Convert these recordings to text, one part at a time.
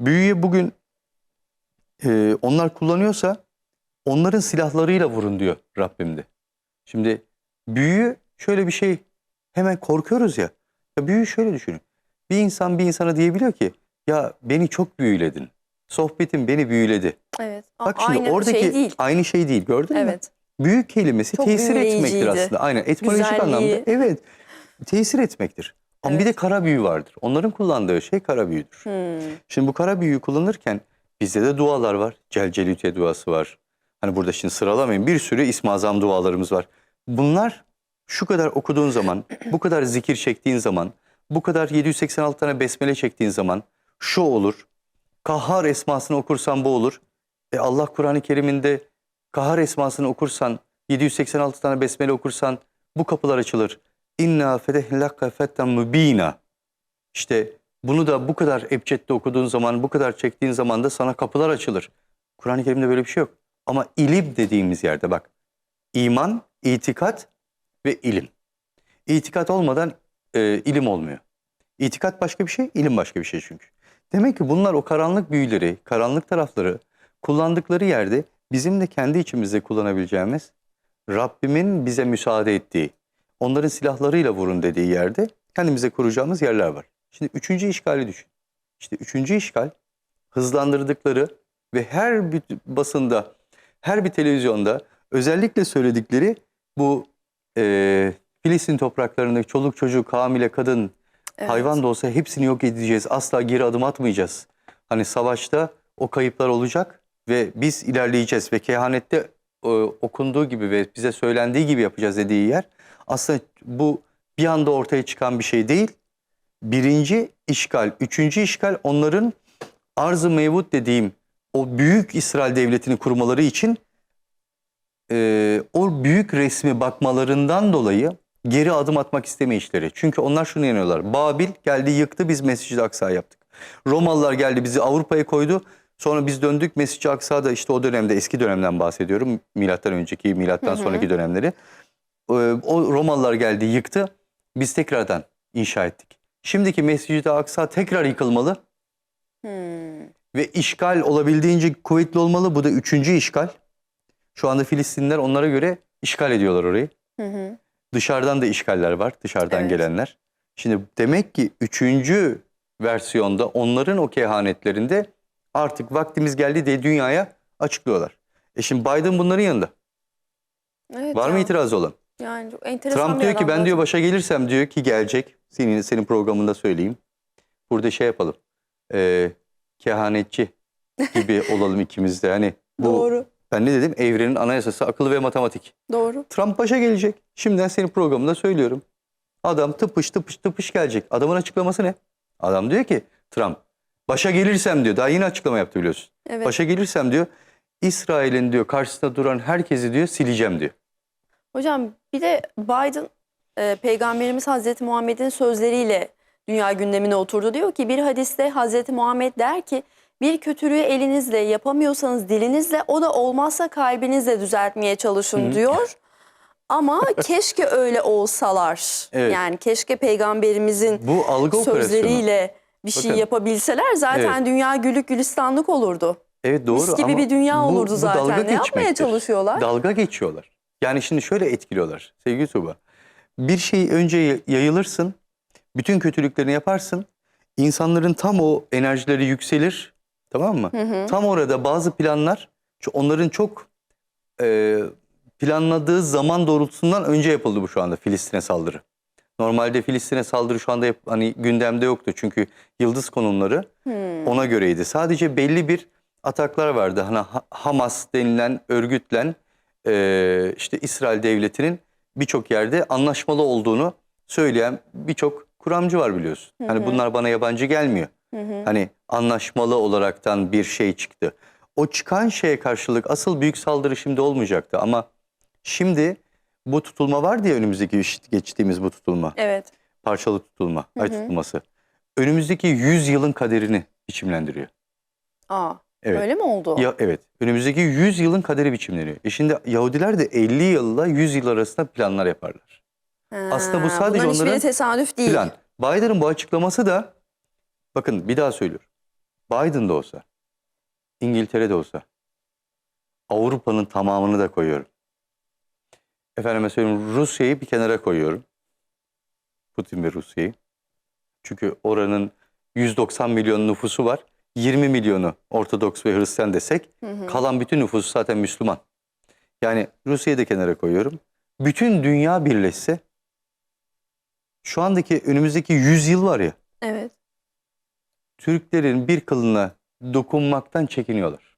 Büyüyü bugün e, onlar kullanıyorsa onların silahlarıyla vurun diyor Rabbim de. Şimdi büyü şöyle bir şey hemen korkuyoruz ya. ya büyü şöyle düşünün. Bir insan bir insana diyebiliyor ki ya beni çok büyüledin. Sohbetin beni büyüledi. Evet. Bak şimdi aynı oradaki şey değil. aynı şey değil gördün mü? Evet. Büyük kelimesi Çok tesir etmektir aslında. Aynen etimolojik Güzelliği. anlamda. Evet. Tesir etmektir. Ama bir de Evet. kara büyü vardır. Onların kullandığı şey kara büyüdür. Hmm. Şimdi bu kara büyüyü kullanırken bizde de dualar var. Celcelüte duası var. Hani burada şimdi sıralamayın. Bir sürü İsmi Azam dualarımız var. Bunlar şu kadar okuduğun zaman, bu kadar zikir çektiğin zaman, bu kadar 786 tane besmele çektiğin zaman şu olur. Kahhar esmasını okursan bu olur. E Allah Kur'an-ı Kerim'inde Kahhar esmasını okursan, 786 tane besmele okursan bu kapılar açılır. İnna fedehlaka fetten mübina. İşte bunu da bu kadar ebcedde okuduğun zaman, bu kadar çektiğin zaman da sana kapılar açılır. Kur'an-ı Kerim'de böyle bir şey yok. Ama ilim dediğimiz yerde bak. iman, itikat ve ilim. İtikat olmadan e, ilim olmuyor. İtikat başka bir şey, ilim başka bir şey çünkü. Demek ki bunlar o karanlık büyüleri, karanlık tarafları kullandıkları yerde bizim de kendi içimizde kullanabileceğimiz Rabbimin bize müsaade ettiği, onların silahlarıyla vurun dediği yerde kendimize kuracağımız yerler var. Şimdi üçüncü işgali düşün. İşte üçüncü işgal hızlandırdıkları ve her bir basında, her bir televizyonda özellikle söyledikleri bu e, Filistin topraklarındaki çoluk çocuk, hamile kadın, Evet. hayvan da olsa hepsini yok edeceğiz. Asla geri adım atmayacağız. Hani savaşta o kayıplar olacak ve biz ilerleyeceğiz ve kehanette e, okunduğu gibi ve bize söylendiği gibi yapacağız dediği yer aslında bu bir anda ortaya çıkan bir şey değil. Birinci işgal, üçüncü işgal onların arz-ı mevut dediğim o büyük İsrail devletini kurmaları için e, o büyük resmi bakmalarından dolayı geri adım atmak istemeyişleri. Çünkü onlar şunu inanıyorlar. Babil geldi yıktı biz Mescid-i Aksa yaptık. Romalılar geldi bizi Avrupa'ya koydu. Sonra biz döndük Mescid-i Aksa'da işte o dönemde eski dönemden bahsediyorum. Milattan önceki, milattan Hı hı. sonraki dönemleri. Ee, O Romalılar geldi yıktı. Biz tekrardan inşa ettik. Şimdiki Mescid-i Aksa tekrar yıkılmalı Hmm. ve işgal olabildiğince kuvvetli olmalı. Bu da üçüncü işgal. Şu anda Filistinliler onlara göre işgal ediyorlar orayı. Hı hı. Dışarıdan da işgaller var, dışarıdan Evet. gelenler. Şimdi demek ki üçüncü versiyonda onların o kehanetlerinde artık vaktimiz geldi diye dünyaya açıklıyorlar. E şimdi Biden bunların yanında. Evet Var mı ya. itirazı olan? Yani çok enteresan Trump bir diyor ki adam ben diyor başa gelirsem diyor ki gelecek. Senin senin programında söyleyeyim. Burada şey yapalım. E, kehanetçi gibi olalım ikimiz de. Hani bu Doğru. ben ne dedim? Evrenin anayasası akıl ve matematik. Doğru. Trump başa gelecek. Şimdiden senin programında söylüyorum. Adam tıpış tıpış tıpış gelecek. Adamın açıklaması ne? Adam diyor ki Trump başa gelirsem diyor. Daha yeni açıklama yaptı biliyorsun. Evet. Başa gelirsem diyor İsrail'in diyor karşısında duran herkesi diyor sileceğim diyor. Hocam bir de Biden e, Peygamberimiz Hazreti Muhammed'in sözleriyle dünya gündemine oturdu. Diyor ki bir hadiste Hazreti Muhammed der ki bir kötülüğü elinizle yapamıyorsanız dilinizle o da olmazsa kalbinizle düzeltmeye çalışın Hı. diyor. Ama keşke öyle olsalar. Evet. Yani keşke peygamberimizin Bu algı operasyonu. sözleriyle bir şey Bakın. yapabilseler zaten Evet. dünya güllük gülistanlık olurdu. Evet doğru Mis gibi ama bir dünya bu- olurdu bu zaten. dalga Ne yapmaya çalışıyorlar? Dalga geçiyorlar. Yani şimdi şöyle etkiliyorlar sevgili Tuğba. Bir şey önce yayılırsın, bütün kötülüklerini yaparsın. İnsanların tam o enerjileri yükselir, tamam mı? Hı hı. Tam orada bazı planlar, onların çok e, planladığı zaman doğrultusundan önce yapıldı bu şu anda Filistin'e saldırı. Normalde Filistin'e saldırı şu anda hani gündemde yoktu çünkü yıldız konumları Hmm. ona göreydi. Sadece belli bir ataklar vardı. Hani Ha- Hamas denilen örgütlen e, işte İsrail devletinin birçok yerde anlaşmalı olduğunu söyleyen birçok kuramcı var biliyorsun. Hı Hani hı. bunlar bana yabancı gelmiyor. Hı hı. Hani anlaşmalı olaraktan bir şey çıktı. O çıkan şeye karşılık asıl büyük saldırı şimdi olmayacaktı ama şimdi bu tutulma vardı ya önümüzdeki geçtiğimiz bu tutulma Evet. parçalı tutulma, ay Hı hı. tutulması. Önümüzdeki 100 yılın kaderini biçimlendiriyor. Aa, Evet. öyle mi oldu? Ya evet. Önümüzdeki 100 yılın kaderi biçimleniyor. E şimdi Yahudiler de 50 yılla 100 yıl arasında planlar yaparlar. aslında bu Ha, sadece bunların onların tesadüf değil. Plan. Biden'ın bu açıklaması da bakın bir daha söylüyorum. Biden da olsa, İngiltere'de olsa, Avrupa'nın tamamını da koyuyorum. Efendime söyleyeyim Rusya'yı bir kenara koyuyorum. Putin ve Rusya'yı. Çünkü oranın 190 milyon nüfusu var. 20 milyonu Ortodoks ve Hristiyan desek Hı hı. kalan bütün nüfusu zaten Müslüman. Yani Rusya'yı da kenara koyuyorum. Bütün dünya birleşse şu andaki önümüzdeki 100 yıl var ya Evet. Türklerin bir kılına dokunmaktan çekiniyorlar.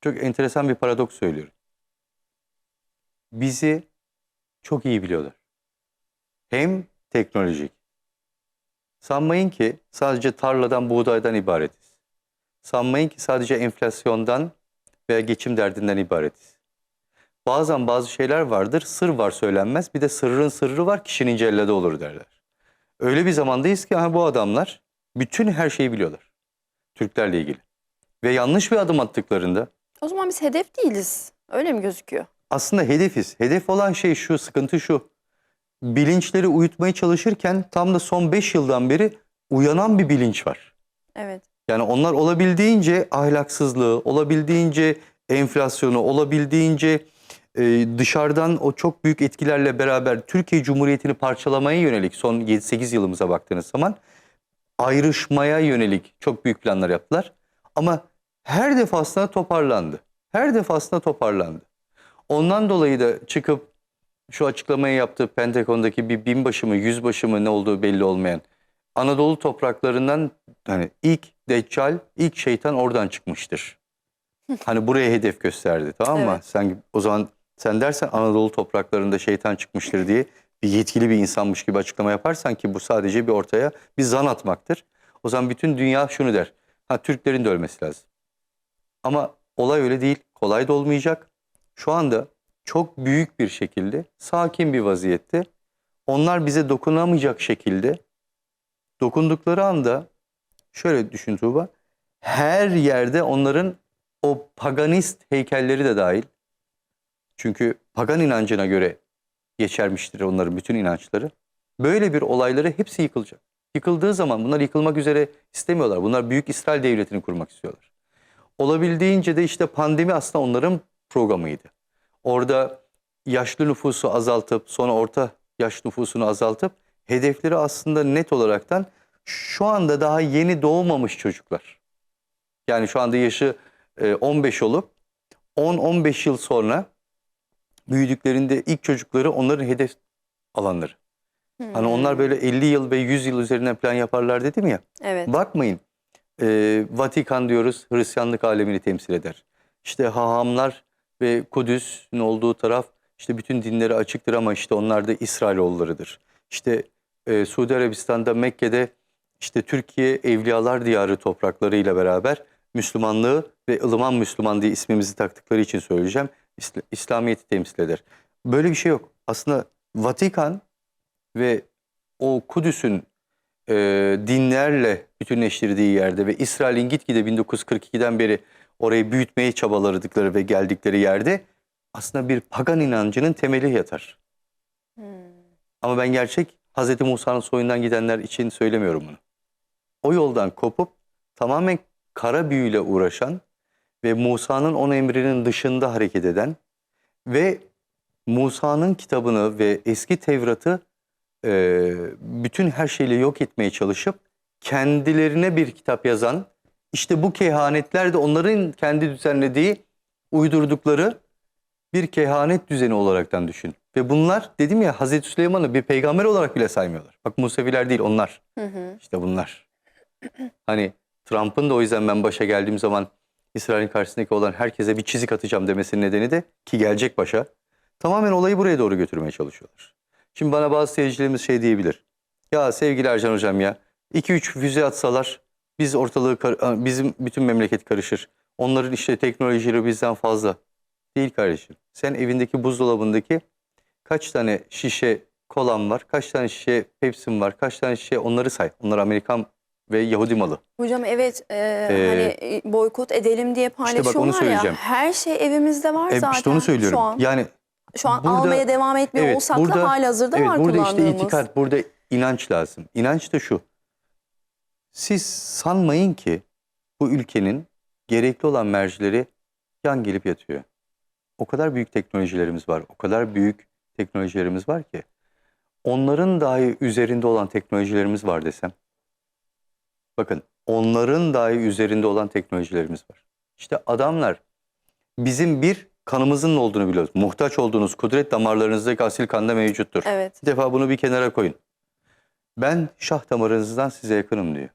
Çok enteresan bir paradoks söylüyorum. Bizi çok iyi biliyorlar. Hem teknolojik. Sanmayın ki sadece tarladan, buğdaydan ibaretiz. Sanmayın ki sadece enflasyondan veya geçim derdinden ibaretiz. Bazen bazı şeyler vardır, sır var söylenmez. Bir de sırrın sırrı var, kişinin cellede olur derler. Öyle bir zamandayız ki ha, bu adamlar bütün her şeyi biliyorlar. Türklerle ilgili. Ve yanlış bir adım attıklarında O zaman biz hedef değiliz. Öyle mi gözüküyor? aslında hedefiz. Hedef olan şey şu, sıkıntı şu. Bilinçleri uyutmaya çalışırken tam da son 5 yıldan beri uyanan bir bilinç var. Evet. Yani onlar olabildiğince ahlaksızlığı, olabildiğince enflasyonu, olabildiğince e, dışarıdan o çok büyük etkilerle beraber Türkiye Cumhuriyeti'ni parçalamaya yönelik son 7-8 yılımıza baktığınız zaman ayrışmaya yönelik çok büyük planlar yaptılar. Ama her defasında toparlandı. Her defasında toparlandı. Ondan dolayı da çıkıp şu açıklamayı yaptı Pentagon'daki bir binbaşı mı yüzbaşı mı ne olduğu belli olmayan Anadolu topraklarından hani ilk deccal, ilk şeytan oradan çıkmıştır. Hani buraya hedef gösterdi tamam mı? Evet. Sen o zaman sen dersen Anadolu topraklarında şeytan çıkmıştır diye bir yetkili bir insanmış gibi açıklama yaparsan ki bu sadece bir ortaya bir zan atmaktır. O zaman bütün dünya şunu der. Ha Türklerin de ölmesi lazım. Ama olay öyle değil. Kolay da olmayacak. Şu anda çok büyük bir şekilde sakin bir vaziyette onlar bize dokunamayacak şekilde dokundukları anda şöyle düşün Tuğba her yerde onların o paganist heykelleri de dahil çünkü pagan inancına göre geçermiştir onların bütün inançları. Böyle bir olayları hepsi yıkılacak. Yıkıldığı zaman bunlar yıkılmak üzere istemiyorlar. Bunlar Büyük İsrail Devleti'ni kurmak istiyorlar. Olabildiğince de işte pandemi aslında onların programıydı. Orada yaşlı nüfusu azaltıp sonra orta yaş nüfusunu azaltıp hedefleri aslında net olaraktan şu anda daha yeni doğmamış çocuklar. Yani şu anda yaşı e, 15 olup 10-15 yıl sonra büyüdüklerinde ilk çocukları onların hedef alanları. Hani onlar böyle 50 yıl ve 100 yıl üzerinden plan yaparlar dedim ya. Evet. Bakmayın. e, Vatikan diyoruz Hristiyanlık alemini temsil eder. İşte hahamlar ve Kudüs'ün olduğu taraf işte bütün dinleri açıktır ama işte onlar da İsrailoğullarıdır. İşte e, Suudi Arabistan'da Mekke'de işte Türkiye Evliyalar Diyarı topraklarıyla beraber Müslümanlığı ve ılıman Müslüman diye ismimizi taktıkları için söyleyeceğim. İsl- İslamiyet'i temsil eder. Böyle bir şey yok. Aslında Vatikan ve o Kudüs'ün e, dinlerle bütünleştirdiği yerde ve İsrail'in gitgide 1942'den beri orayı büyütmeye çabaladıkları ve geldikleri yerde aslında bir pagan inancının temeli yatar. Hmm. Ama ben gerçek Hz. Musa'nın soyundan gidenler için söylemiyorum bunu. O yoldan kopup tamamen kara büyüyle uğraşan ve Musa'nın on emrinin dışında hareket eden ve Musa'nın kitabını ve eski Tevrat'ı e, bütün her şeyle yok etmeye çalışıp kendilerine bir kitap yazan işte bu kehanetler de onların kendi düzenlediği uydurdukları bir kehanet düzeni olaraktan düşün. Ve bunlar dedim ya Hazreti Süleyman'ı bir peygamber olarak bile saymıyorlar. Bak Museviler değil onlar. Hı hı. İşte bunlar. Hani Trump'ın da o yüzden ben başa geldiğim zaman İsrail'in karşısındaki olan herkese bir çizik atacağım demesinin nedeni de ki gelecek başa. Tamamen olayı buraya doğru götürmeye çalışıyorlar. Şimdi bana bazı seyircilerimiz şey diyebilir. Ya sevgili Ercan hocam ya 2-3 füze atsalar biz ortalığı kar- bizim bütün memleket karışır. Onların işte teknolojileri bizden fazla. Değil kardeşim. Sen evindeki buzdolabındaki kaç tane şişe kolan var, kaç tane şişe Pepsi'm var, kaç tane şişe onları say. Onlar Amerikan ve Yahudi malı. Hocam evet e, Ee, hani e, boykot edelim diye bak onu paylaşıyorlar ya. Her şey evimizde var E, zaten. işte onu söylüyorum. Şu an, Yani şu an burada- almaya devam etmiyor evet, olsak burada- da halihazırda evet var burada işte itikat, burada inanç lazım. İnanç da şu. Siz sanmayın ki bu ülkenin gerekli olan mercileri yan gelip yatıyor. O kadar büyük teknolojilerimiz var. O kadar büyük teknolojilerimiz var ki. Onların dahi üzerinde olan teknolojilerimiz var desem. Bakın onların dahi üzerinde olan teknolojilerimiz var. İşte adamlar bizim bir kanımızın olduğunu biliyoruz. Muhtaç olduğunuz kudret damarlarınızdaki asil kanda mevcuttur. Evet. Bir defa bunu bir kenara koyun. Ben şah damarınızdan size yakınım diyor.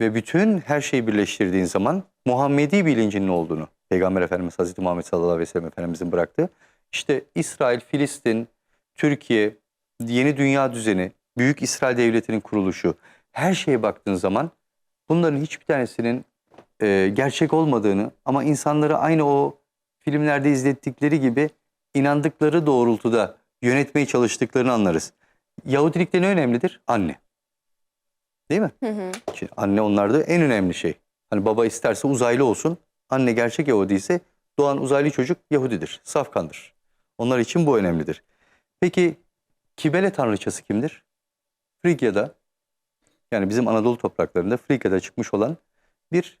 Ve bütün her şeyi birleştirdiğin zaman Muhammedi bilincinin olduğunu, Peygamber Efendimiz Hazreti Muhammed sallallahu aleyhi ve sellem Efendimizin bıraktığı, işte İsrail, Filistin, Türkiye, yeni dünya düzeni, Büyük İsrail Devleti'nin kuruluşu, her şeye baktığın zaman bunların hiçbir tanesinin e, gerçek olmadığını ama insanları aynı o filmlerde izlettikleri gibi inandıkları doğrultuda yönetmeye çalıştıklarını anlarız. Yahudilikte ne önemlidir? Anne. Değil mi? Hı hı. Anne onlarda en önemli şey. Hani baba isterse uzaylı olsun. Anne gerçek Yahudi ise doğan uzaylı çocuk Yahudidir. Safkandır. Onlar için bu önemlidir. Peki Kibele tanrıçası kimdir? Frigya'da yani bizim Anadolu topraklarında Frigya'da çıkmış olan bir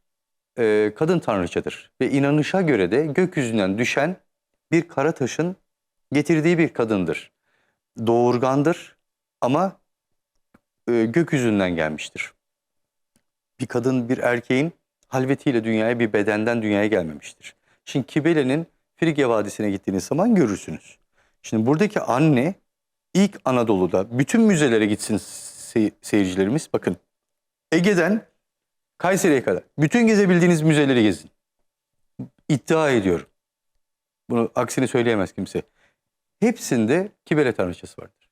e, kadın tanrıçadır. Ve inanışa göre de gökyüzünden düşen bir kara taşın getirdiği bir kadındır. Doğurgandır ama e, gökyüzünden gelmiştir. Bir kadın bir erkeğin halvetiyle dünyaya bir bedenden dünyaya gelmemiştir. Şimdi Kibele'nin Frigya Vadisi'ne gittiğiniz zaman görürsünüz. Şimdi buradaki anne ilk Anadolu'da bütün müzelere gitsin se- seyircilerimiz. Bakın Ege'den Kayseri'ye kadar bütün gezebildiğiniz müzeleri gezin. İddia ediyorum. Bunu aksini söyleyemez kimse. Hepsinde Kibele tanrıçası vardır.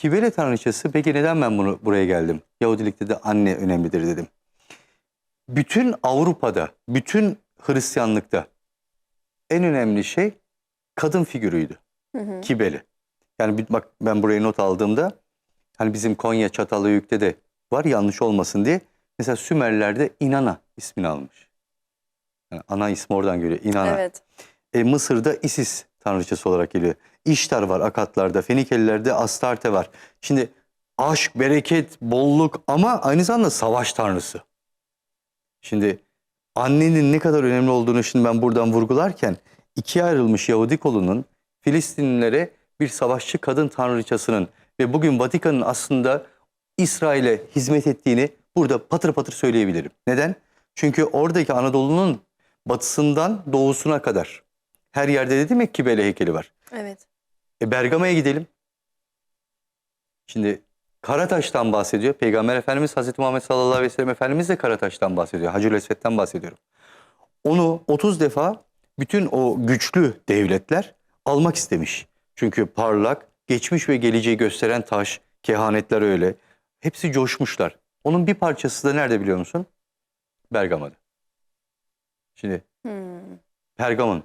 Kibele tanrıçası peki neden ben bunu buraya geldim? Yahudilikte de anne önemlidir dedim. Bütün Avrupa'da, bütün Hristiyanlıkta en önemli şey kadın figürüydü. Hı hı. Kibele. Yani bak ben buraya not aldığımda hani bizim Konya Çatalhöyük'te de var yanlış olmasın diye. Mesela Sümerler'de İnana ismini almış. Yani ana ismi oradan geliyor İnana. Evet. E, Mısır'da Isis tanrıçası olarak geliyor. İştar var Akatlar'da, Fenikelilerde Astarte var. Şimdi aşk, bereket, bolluk ama aynı zamanda savaş tanrısı. Şimdi annenin ne kadar önemli olduğunu şimdi ben buradan vurgularken ikiye ayrılmış Yahudi kolunun Filistinlilere bir savaşçı kadın tanrıçasının ve bugün Vatikan'ın aslında İsrail'e hizmet ettiğini burada patır patır söyleyebilirim. Neden? Çünkü oradaki Anadolu'nun batısından doğusuna kadar her yerde de demek ki Kibele heykeli var. Evet. E Bergama'ya gidelim. Şimdi Karataş'tan bahsediyor. Peygamber Efendimiz Hazreti Muhammed sallallahu aleyhi ve sellem Efendimiz de Karataş'tan bahsediyor. Hacı Esved'den bahsediyorum. Onu 30 defa bütün o güçlü devletler almak istemiş. Çünkü parlak, geçmiş ve geleceği gösteren taş, kehanetler öyle. Hepsi coşmuşlar. Onun bir parçası da nerede biliyor musun? Bergama'da. Şimdi Hmm. Pergamon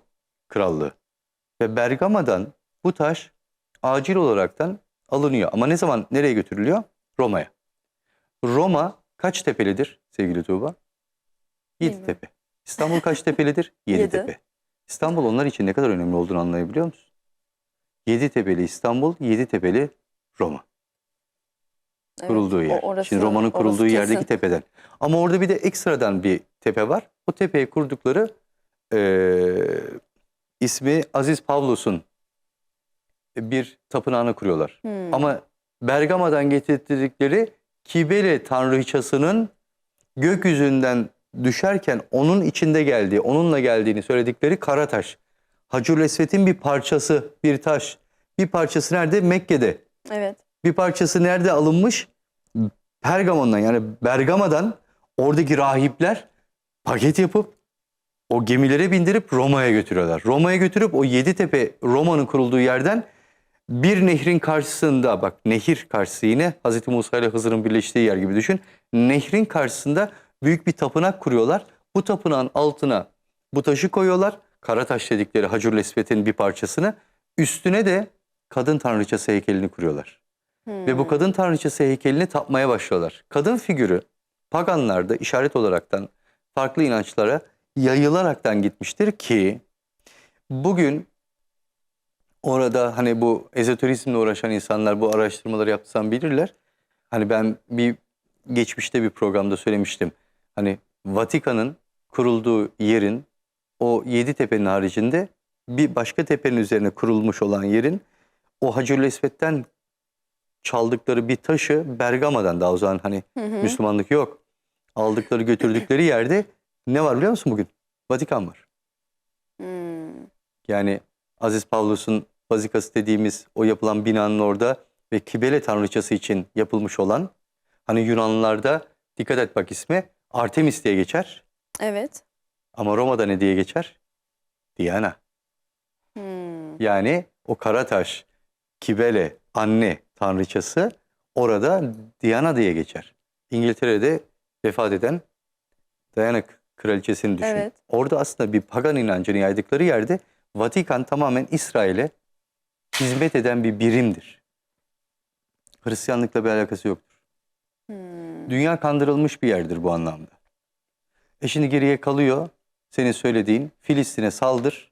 krallığı. Ve Bergama'dan bu taş acil olaraktan alınıyor. Ama ne zaman nereye götürülüyor? Roma'ya. Roma kaç tepelidir sevgili Tuğba? Yedi tepe. İstanbul kaç tepelidir? Yedi Yedi. tepe. İstanbul onlar için ne kadar önemli olduğunu anlayabiliyor musun? Yedi tepeli İstanbul, yedi tepeli Roma. Evet. Kurulduğu yer. orası- Şimdi Roma'nın kurulduğu kesin. yerdeki tepeden. Ama orada bir de ekstradan bir tepe var. O tepeye kurdukları eee, ismi Aziz Pavlus'un bir tapınağını kuruyorlar. Hmm. Ama Bergama'dan getirdikleri Kibele tanrıçasının gökyüzünden düşerken onun içinde geldiği, onunla geldiğini söyledikleri kara taş. Hacur Esved'in bir parçası, bir taş. Bir parçası nerede? Mekke'de. Evet. Bir parçası nerede alınmış? Pergamon'dan yani Bergama'dan oradaki rahipler paket yapıp o gemilere bindirip Roma'ya götürüyorlar. Roma'ya götürüp o Yeditepe Roma'nın kurulduğu yerden bir nehrin karşısında bak nehir karşısı yine Hazreti Musa ile Hızır'ın birleştiği yer gibi düşün. Nehrin karşısında büyük bir tapınak kuruyorlar. Bu tapınağın altına bu taşı koyuyorlar. Karataş dedikleri Hacur Lesvet'in bir parçasını. Üstüne de kadın tanrıçası heykelini kuruyorlar. Ve bu Hmm. kadın tanrıçası heykelini tapmaya başlıyorlar. Kadın figürü paganlarda işaret olaraktan farklı inançlara yayılaraktan gitmiştir ki bugün orada hani bu ezoterizmle uğraşan insanlar bu araştırmaları yapsam bilirler. Hani ben bir geçmişte bir programda söylemiştim. Hani Vatikan'ın kurulduğu yerin o yedi tepenin haricinde bir başka tepenin üzerine kurulmuş olan yerin o Hacı Esved'den çaldıkları bir taşı Bergama'dan daha o zaman hani Hı hı. Müslümanlık yok. Aldıkları götürdükleri yerde ne var biliyor musun bugün? Vatikan var. Hmm. Yani Aziz Pavlus'un Vazikası dediğimiz o yapılan binanın orada ve Kibele tanrıçası için yapılmış olan hani Yunanlılarda dikkat et bak isme Artemis diye geçer Evet. ama Roma'da ne diye geçer? Diana. Hmm. Yani o Karataş, Kibele, anne tanrıçası orada Diana diye geçer. İngiltere'de vefat eden Diana kraliçesini düşün. Evet. Orada aslında bir pagan inancını yaydıkları yerde Vatikan tamamen İsrail'e hizmet eden bir birimdir. Hristiyanlıkla bir alakası yoktur. Hmm. Dünya kandırılmış bir yerdir bu anlamda. E şimdi geriye kalıyor senin söylediğin Filistin'e saldır.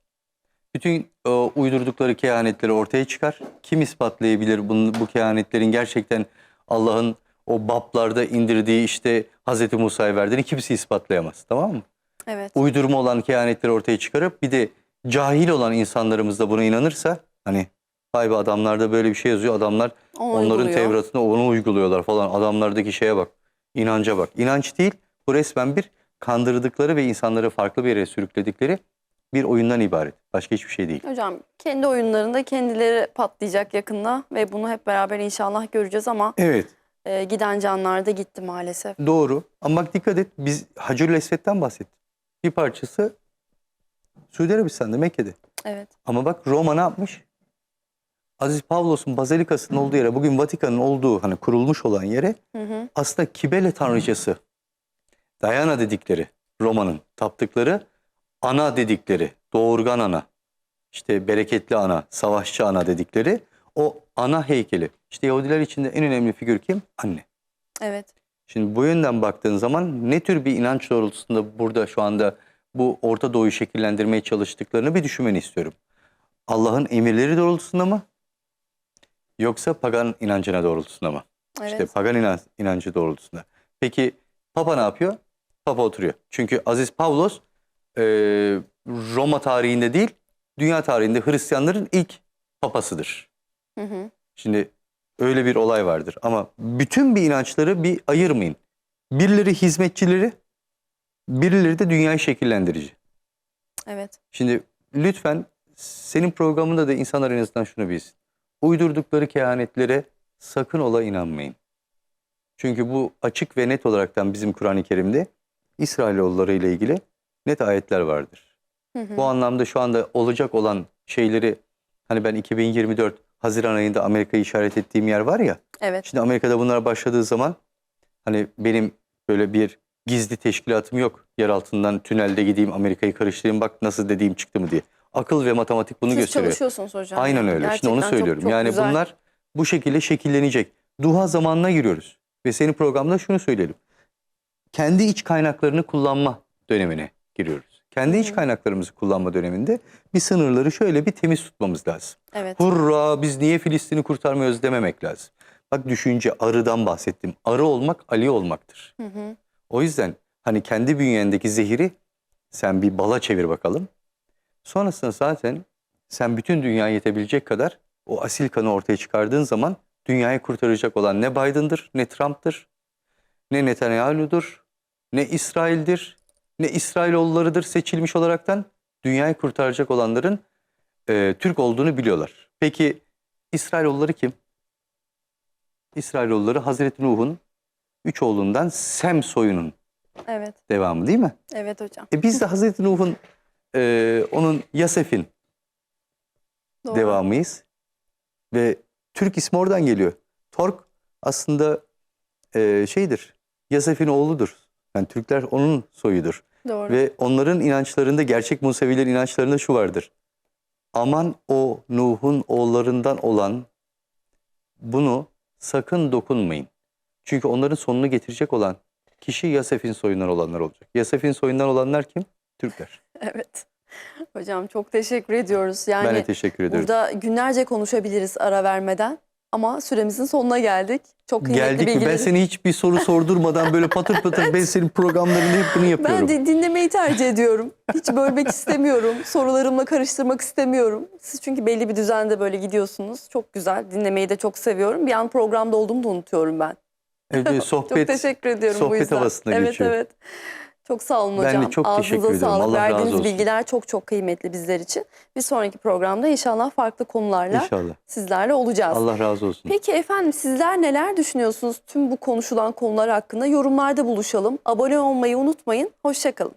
Bütün e, uydurdukları kehanetleri ortaya çıkar. Kim ispatlayabilir bunu, bu kehanetlerin gerçekten Allah'ın o bablarda indirdiği işte Hz. Musa'ya verdiğini kimse ispatlayamaz. Tamam mı? Evet. Uydurma olan kehanetleri ortaya çıkarıp bir de cahil olan insanlarımız da buna inanırsa hani vay be adamlarda böyle bir şey yazıyor adamlar Onu Onların uyguluyor. Tevrat'ını onu uyguluyorlar falan. Adamlardaki şeye bak. İnanca bak. İnanç değil. Bu resmen bir kandırdıkları ve insanları farklı bir yere sürükledikleri bir oyundan ibaret. Başka hiçbir şey değil. Hocam kendi oyunlarında kendileri patlayacak yakında ve bunu hep beraber inşallah göreceğiz ama Evet. E, giden canlar da gitti maalesef. Doğru. Ama bak dikkat et. Biz Hacırül Esved'den bahsettik. Bir parçası Suudi Arabistan'da Mekke'de. Evet. Ama bak Roma ne yapmış? Aziz Pavlos'un bazilikasının olduğu yere, bugün Vatikan'ın olduğu hani kurulmuş olan yere Hı hı. aslında Kibele tanrıçası, Diana dedikleri Roma'nın taptıkları ana dedikleri, doğurgan ana, işte bereketli ana, savaşçı ana dedikleri o ana heykeli. İşte Yahudiler içinde en önemli figür kim? Anne. Evet. Şimdi bu yönden baktığın zaman ne tür bir inanç doğrultusunda burada şu anda bu Orta Doğu'yu şekillendirmeye çalıştıklarını bir düşünmeni istiyorum. Allah'ın emirleri doğrultusunda mı? Yoksa pagan inancına doğrultusunda mı? Evet. İşte pagan inan- inancı doğrultusunda. Peki Papa ne yapıyor? Papa oturuyor. Çünkü Aziz Pavlos e, Roma tarihinde değil, dünya tarihinde Hristiyanların ilk papasıdır. Hı hı. Şimdi öyle bir olay vardır. Ama bütün bir inançları bir ayırmayın. Birileri hizmetçileri, birileri de dünyayı şekillendirici. Evet. Şimdi lütfen senin programında da insanlar en azından şunu bilsin. Uydurdukları kehanetlere sakın ola inanmayın. Çünkü bu açık ve net olaraktan bizim Kur'an-ı Kerim'de İsrailoğulları ile ilgili net ayetler vardır. Hı hı. Bu anlamda şu anda olacak olan şeyleri hani ben 2024 Haziran ayında Amerika'yı işaret ettiğim yer var ya. Evet. Şimdi Amerika'da bunlar başladığı zaman hani benim böyle bir gizli teşkilatım yok. Yer altından tünelde gideyim Amerika'yı karıştırayım bak nasıl dediğim çıktı mı diye. Akıl ve matematik bunu Siz gösteriyor. çalışıyorsunuz hocam. Aynen öyle. Şimdi onu Gerçekten çok- söylüyorum. çok yani güzel. bunlar bu şekilde şekillenecek. Duha zamanına giriyoruz. Ve senin programda şunu söyleyelim. Kendi iç kaynaklarını kullanma dönemine giriyoruz. Kendi iç kaynaklarımızı kullanma döneminde bir sınırları şöyle bir temiz tutmamız lazım. Evet. Hurra biz niye Filistin'i kurtarmıyoruz dememek lazım. Bak düşünce arıdan bahsettim. Arı olmak Ali olmaktır. Hı hı. O yüzden hani kendi bünyendeki zehiri sen bir bala çevir bakalım. Sonrasında zaten sen bütün dünyaya yetebilecek kadar o asil kanı ortaya çıkardığın zaman dünyayı kurtaracak olan ne Biden'dır, ne Trump'tır, ne Netanyahu'dur, ne İsrail'dir, ne İsrailoğullarıdır seçilmiş olaraktan dünyayı kurtaracak olanların e, Türk olduğunu biliyorlar. Peki İsrailoğulları kim? İsrailoğulları Hazreti Nuh'un üç oğlundan Sem soyunun Evet. devamı değil mi? Evet hocam. E biz de Hazreti Nuh'un e, onun Yasef'in devamıyız. Ve Türk ismi oradan geliyor. Tork aslında e, şeydir. Yasef'in oğludur. Yani Türkler onun soyudur. Doğru. Ve onların inançlarında, gerçek Musevilerin inançlarında şu vardır. Aman o Nuh'un oğullarından olan bunu sakın dokunmayın. Çünkü onların sonunu getirecek olan kişi Yasef'in soyundan olanlar olacak. Yasef'in soyundan olanlar kim? Türkler. Evet. Hocam çok teşekkür ediyoruz. Yani ben de teşekkür ederim. burada günlerce konuşabiliriz ara vermeden. Ama süremizin sonuna geldik. Çok kıymetli Geldik mi? Ben bilgileri. seni hiçbir soru sordurmadan böyle patır patır ben senin programlarını hep bunu yapıyorum. Ben de dinlemeyi tercih ediyorum. Hiç bölmek istemiyorum. Sorularımla karıştırmak istemiyorum. Siz çünkü belli bir düzende böyle gidiyorsunuz. Çok güzel. Dinlemeyi de çok seviyorum. Bir an programda olduğumu da unutuyorum ben. Evet, böyle Çok sohbet, teşekkür ediyorum bu sohbet yüzden. havasına evet, geçiyor. Evet Çok sağ olun Ben de hocam. çok Ağzınıza teşekkür ediyorum. sağlık. Allah razı Verdiğiniz olsun. bilgiler çok çok kıymetli bizler için. Bir sonraki programda inşallah farklı konularla İnşallah. sizlerle olacağız. Allah razı olsun. Peki efendim sizler neler düşünüyorsunuz tüm bu konuşulan konular hakkında? Yorumlarda buluşalım. Abone olmayı unutmayın. Hoşçakalın.